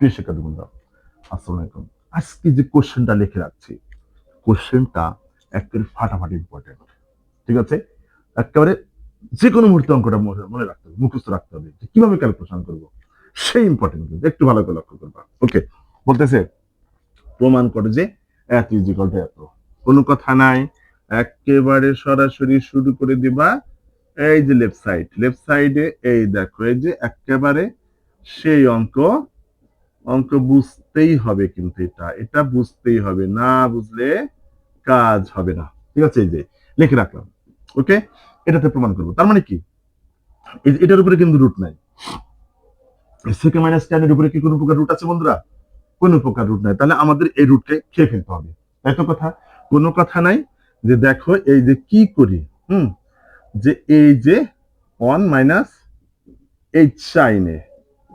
প্রিয় শিক্ষার্থী বন্ধুরা আসসালামু আলাইকুম। আজকে যে কোশ্চেনটা লিখে রাখছি, কোশ্চেনটা একেবারে ফাটাফাটি ইম্পর্টেন্ট ঠিক আছে? একেবারে যে কোনো মুহূর্তে অঙ্কটা মনে রাখতে হবে, মুখস্থ রাখতে হবে যে কীভাবে ক্যালকুলেশন করব, সেই ইম্পর্টেন্ট একটু ভালো করে লক্ষ্য করবা। ওকে বলতেছে, প্রমাণ করে যে এত এত। কোনো কথা নাই, একেবারে সরাসরি শুরু করে দিবা, এই যে লেফট সাইড লেফট সাইডে এই দেখো, এই যে একেবারে সেই অঙ্ক অঙ্ক বুঝতেই হবে কিন্তু এটা। এটা বুঝতেই হবে, না বুঝলে কাজ হবে না। ঠিক আছে, এই যে লিখে রাখলাম, ওকে? এটাতে প্রমাণ করব। তার মানে কি? এটার উপরে কিন্তু রুট নাই। সেকেন্ড মাইনাস টেন এর উপরে কি কোনো প্রকার রুট আছে বন্ধুরা? কোনো প্রকার রুট নাই। তাহলে আমাদের এই রুটকে খেয়ে ফেলতে হবে। তাই তো কথা? কোনো কথা নাই যে দেখো এই যে কি করি? হুম? যে এই যে ওয়ান মাইনাস এইচ সাইনে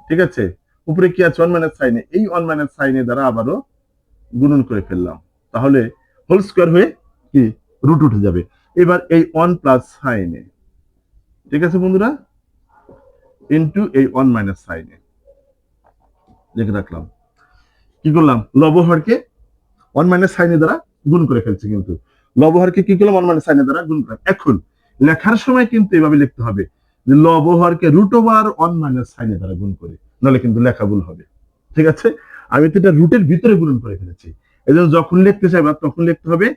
ঠিক আছে? উপরে কি আছে? ওয়ান মাইনাস সাইনে এই ওয়ান মাইনাস সাইনে দ্বারা আবারও গুণন করে ফেললাম। তাহলে হোল স্কোয়ার হয়ে কি? রুট উঠে যাবে। এবার এই ওয়ান প্লাস সাইনে ঠিক আছে বন্ধুরা? ইন্টু এই ওয়ান মাইনাস সাইনে লিখে রাখলাম। কি করলাম? লবহরকে ওয়ান মাইনাস সাইনে দ্বারা গুণ করে ফেলছি কিন্তু। লবহরকে কি করলাম? ওয়ান মাইনাস সাইনে দ্বারা গুণ করলাম এখন লেখার সময় কিন্তু এভাবে লিখতে হবে যে লবহরকে রুট ওভার ওয়ান মাইনাস সাইনে দ্বারা গুণ করে। নাহলে কিন্তু লেখা ভুল হবে। ঠিক আছে? আমি তো এটা রুটের ভিতরে গুণন করে ফেলেছি। এই জন্য যখন লিখতে চাইবা, তখন লিখতে হবে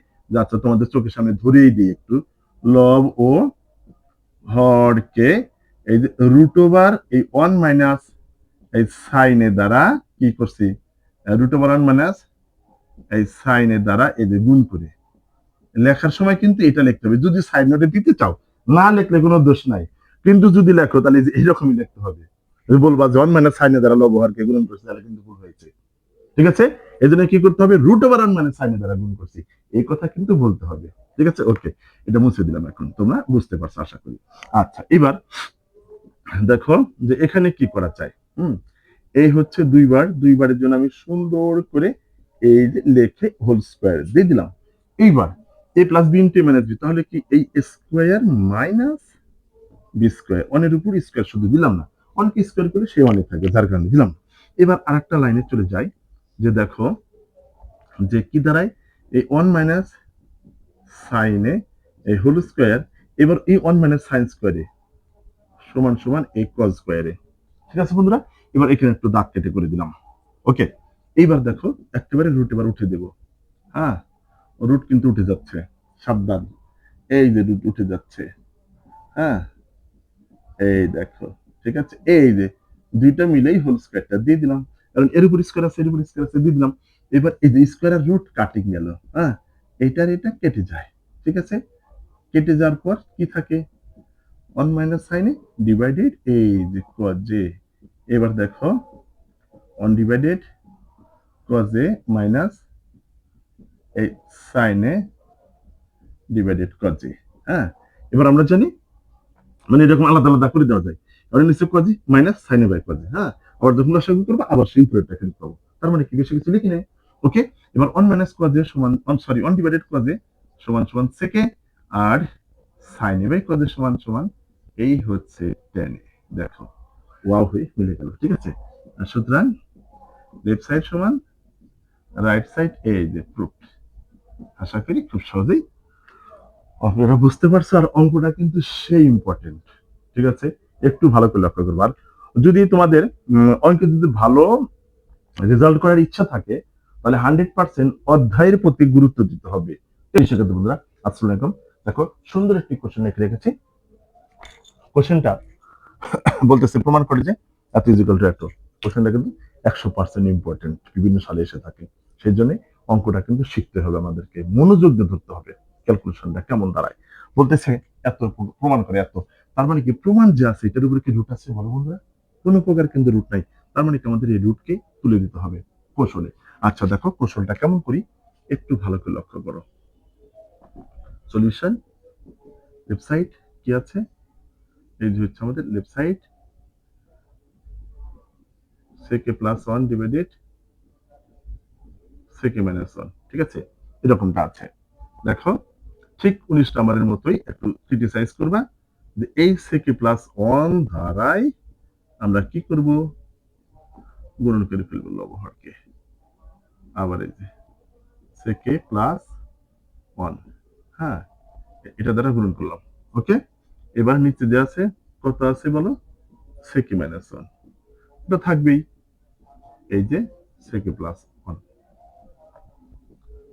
আচ্ছা তোমাদের চোখের সামনে ধরেই দিই একটু। লব ও হরকে এই রুট ওভার এই ওয়ান মাইনাস এই সাইনের দ্বারা কি করছি? রুট ওভার ওয়ান মাইনাস এই সাইনের দ্বারা এই যে গুণ করে। লেখার সময় কিন্তু এটা লিখতে হবে। যদি সাইন নোটে দিতে চাও, না লিখলে কোনো দোষ নাই। কিন্তু যদি লেখো, তাহলে এইরকমই লিখতে হবে। তুমি বলবা ওয়ান মাইনাস সাইনের দ্বারা লবহারকে গুণ করছি তাহলে কিন্তু ভুল হয়েছে। ঠিক আছে? এই জন্য কি করতে হবে? রুট ওভার ওয়ান মাইনাস সাইনের দ্বারা গুণ করছি, এই কথা কিন্তু বলতে হবে। ঠিক আছে? ওকে এটা মুছে দিলাম এখন। তোমরা বুঝতে পারছ, আশা করি। আচ্ছা এবার দেখো যে এখানে কি করা চাই হুম, এই হচ্ছে দুইবার। দুইবারের জন্য আমি সুন্দর করে এই যে লেখে হোল স্কোয়ার দিয়ে দিলাম। এইবার A plus B into minus B তাহলে কি এই স্কোয়ার মাইনাস বি স্কোয়ার অনের উপর স্কোয়ার শুধু দিলাম না। অনেকে স্কোয়ার করে সে অনেক থাকে, যার কারণে দিলাম এবার আরেকটা লাইনে চলে যাই, যে দেখো, যে কি দাঁড়ায়? এই ওয়ান মাইনাস সাইনে এই হোল স্কোয়ার এবার এই ওয়ান মাইনাস সাইন স্কোয়ারে সমান সমান এই কজ স্কোয়ারে ঠিক আছে বন্ধুরা? এবার এখানে একটু দাগ কেটে করে দিলাম। ওকে এইবার দেখো, একেবারে রুট এবার উঠে দেব। হ্যাঁ রুট কিন্তু উঠে যাচ্ছে, সাবধান। এই যে রুট উঠে যাচ্ছে। হ্যাঁ এই দেখো। ঠিক আছে? এই যে দুইটা মিলেই হোল স্কোয়ারটা দিয়ে দিলাম। কারণ এর উপর স্কোয়ার আছে, এর উপর স্কোয়ার আছে, দিয়ে দিলাম। এবার এই যে স্কোয়ার আর রুট কাটিং গেল হ্যাঁ? এইটার এটা কেটে যায়, ঠিক আছে? কেটে যাওয়ার পর কি থাকে? ওয়ান মাইনাস সাইনে ডিভাইডেড এই যে কজে এবার দেখো ওয়ান ডিভাইডেড কজে মাইনাস এই সাইনে ডিভাইডেড কজে হ্যাঁ? এবার আমরা জানি মানে এরকম আলাদা আলাদা করে দেওয়া যায়। এবার নিচে কজি মাইনাস সাইনে বাই কজি হ্যাঁ? আবার যখন লসাগু করব, আবার সেই উপরেরটা কিন্তু পাবো। তার মানে কি, বেশি কিছু লিখি নেই। ওকে এবার ওয়ান মাইনাস কজে সমান সরি ওয়ান ডিভাইডেড কজে সমান সমান সেকে আর সাইনে বাই কজে সমান সমান এই হচ্ছে টেন দেখো ওয়াও হয়ে মিলে গেল, ঠিক আছে? সুতরাং লেফট সাইড সমান রাইট সাইড এই যে প্রুফ আশা করি খুব সহজেই আপনারা বুঝতে পারছ, আর অঙ্কটা কিন্তু সেই ইম্পর্টেন্ট ঠিক আছে? একটু ভালো করে লক্ষ্য করব। আর যদি তোমাদের অঙ্কে যদি ভালো রেজাল্ট করার ইচ্ছা থাকে, তাহলে হান্ড্রেড পার্সেন্ট অধ্যায়ের প্রতি গুরুত্ব দিতে হবে। এই শিক্ষার্থী বন্ধুরা, আসসালামু আলাইকুম। দেখো, সুন্দর একটি কোশ্চেন লিখে রেখেছি। কোশ্চেনটা বলতেছে, প্রমাণ করে যে এত ইজিক্যাল টু এত। কোশ্চেনটা কিন্তু একশো পার্সেন্ট ইম্পর্টেন্ট বিভিন্ন সালে এসে থাকে। সেই জন্য অঙ্কটা কিন্তু শিখতে হবে আমাদেরকে। মনোযোগ দিয়ে ধরতে হবে। ক্যালকুলেশনটা কেমন দাঁড়ায়? বলতেছে, এত, প্রমাণ করে এত। তার মানে কি? প্রমাণ যে আছে, এটার উপরে কি রুট আছে বলো বন্ধুরা? কোনো প্রকার কিন্তু রুট নাই। তার মানে কি আমাদের এই রুটকে তুলে দিতে হবে কৌশলে। আচ্ছা দেখো, কৌশলটা কেমন করি? একটু ভালো করে লক্ষ্য করো। সলিউশন ওয়েবসাইট কি আছে? এই যে হচ্ছে আমাদের side sec A plus one divided sec A minus one ঠিক আছে? এরকমটা আছে। দেখো, ঠিক উনিশ নাম্বারের মতোই একটু ক্রিটিসাইজ করবা। এই সেকে প্লাস ওয়ান ধারায় আমরা কি করব? গুণন করে ফেলব লবহরকে আবার এই যে সেকে প্লাস ওয়ান হ্যাঁ এটা দ্বারা গুণন করলাম। ওকে? এবার নিচে দেওয়া আছে, কত আছে বলো? সেকে মাইনাস ওয়ান এটা থাকবেই। এই যে সেকে প্লাস ওয়ান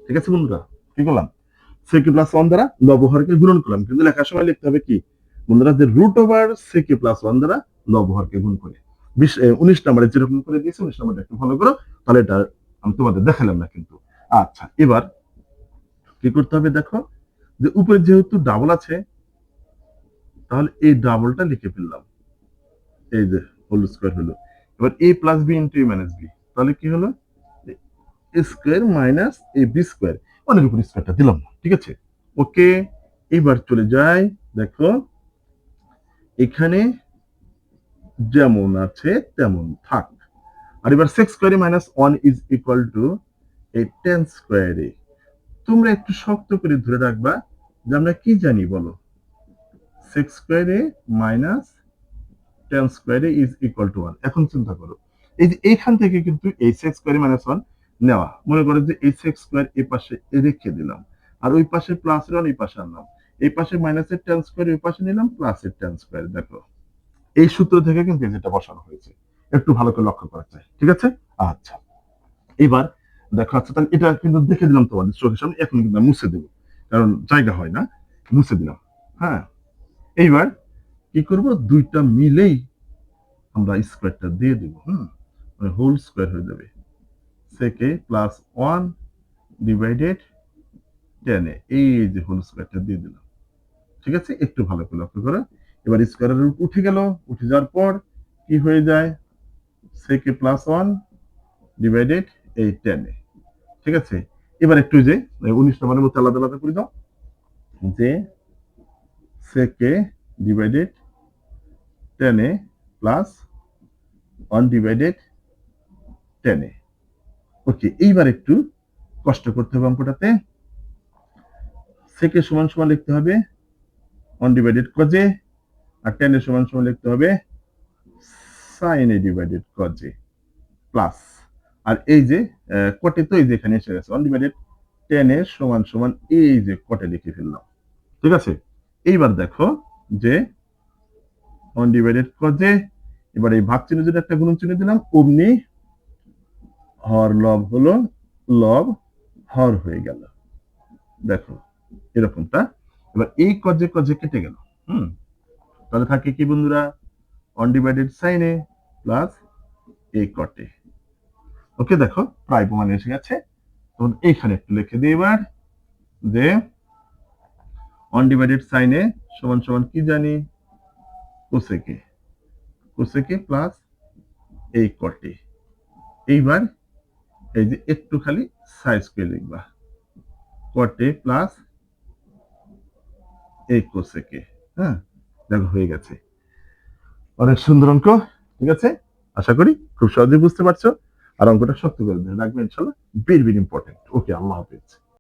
ঠিক আছে বন্ধুরা? কি করলাম? সেকে প্লাস ওয়ান দ্বারা লবহরকে গুণন করলাম। কিন্তু লেখার সময় লিখতে হবে কি? বন্ধুরা, যে root over sec A plus one দ্বারা লবহরকে গুণ করে। বিশ উনিশ নাম্বারে যেরকম করে দিয়েছে, উনিশ নাম্বারটা একটু ভালো করো, তাহলে এটা আমি তোমাদের দেখালাম না কিন্তু। আচ্ছা এবার কি করতে হবে দেখো, যে উপরে যেহেতু ডাবল আছে, তাহলে এই ডাবলটা লিখে ফেললাম। এই যে হোল স্কোয়ার হলো। এবার A plus B into minus B তাহলে কি হলো? Square minus A B square অনেক উপর স্কোয়ারটা দিলাম না, ঠিক আছে? ওকে এবার চলে যাই, দেখো এখানে যেমন আছে তেমন থাক। আর এবার সিক্স স্কোয়ারে minus one is equal to এই টেন স্কোয়ারে তোমরা একটু শক্ত করে ধরে রাখবা যে আমরা কি জানি বলো? সিক্স স্কোয়ারে মাইনাস টেন স্কোয়ারে ইজ ইকুয়াল টু ওয়ান এখন চিন্তা করো, এই যে এইখান থেকে কিন্তু এই সিক্স স্কোয়ারে মাইনাস ওয়ান নেওয়া। মনে করো যে এই সিক্স স্কোয়ার এই পাশে রেখে দিলাম। আর ওই পাশে প্লাস ওয়ান এই পাশে আনলাম এই পাশে মাইনাসের টেন স্কোয়ার ওই পাশে নিলাম প্লাসের টেন স্কোয়ার দেখো। এই সূত্র থেকে কিন্তু যেটা বসানো হয়েছে, একটু ভালো করে লক্ষ্য করা যায়, ঠিক আছে? আচ্ছা। এবার দেখো আচ্ছা তাহলে এটা কিন্তু দেখে দিলাম তোমাদের চোখের সামনে, এখন কিন্তু মুছে দেবো, কারণ জায়গা হয় না, মুছে দিলাম হ্যাঁ? এইবার কি করব? দুইটা মিলেই আমরা স্কোয়ারটা দিয়ে দেব মানে হোল স্কোয়ার হয়ে যাবে। সেকে প্লাস ওয়ান ডিভাইডেড এই যে হোল স্কোয়ারটা দিয়ে দিলাম। ঠিক আছে? একটু ভালো করে লক্ষ্য করো। এবার স্কোয়ারের রুট উঠে গেল। উঠে যাওয়ার পর কি হয়ে যায়? সেকে প্লাস ওয়ান ডিভাইডেড এই টেনে ঠিক আছে? এবার একটু যে উনিশ নম্বরের মধ্যে আলাদা আলাদা করে দাও। যে সেকে ডিভাইডেড টেনে প্লাস ওয়ান ডিভাইডেড টেনে ওকে এইবার একটু কষ্ট করতে হবে অঙ্কটাতে। সেকে সমান সমান লিখতে হবে ওয়ান ডিভাইডেড কজে আর টেনের সমান সমান লিখতে হবে sine A divided cos A plus আর এই যে কটে তো এই যে এখানে এসে গেছে ওয়ান ডিভাইডেড টেন এর সমান সমান এই যে কটে লিখে ফেললাম। ঠিক আছে? এইবার দেখো যে ওয়ান ডিভাইডেড কজে এবার এই ভাগ চিহ্ন যদি একটা গুণ চিহ্ন দিলাম অমনি হর, লব হলো, লব, হর হয়ে গেল। দেখো, এরকমটা এবার এই কজে কজে কেটে গেল, হুম? তাহলে থাকে কি বন্ধুরা? অনডিভাইডেড সাইনে প্লাস এই কটে ওকে, দেখো, প্রায় প্রমাণ এসে গেছে। তখন এইখানে একটু লিখে দিই এবার যে অনডিভাইডেড সাইনে সমান সমান কি জানি? কোসেকে কোসেকে প্লাস এই কটে এইবার এই যে একটু খালি সাইজ করে লিখবা। কটে প্লাস এই কোসেকে হ্যাঁ দেখো হয়ে গেছে। অনেক সুন্দর অঙ্ক, ঠিক আছে? আশা করি খুব সহজে বুঝতে পারছ। আর অঙ্কটা শক্ত করে রাখবে ইনশাল্লাহ। ভেরি ভেরি ইম্পর্টেন্ট ওকে আল্লাহ হাফিজ।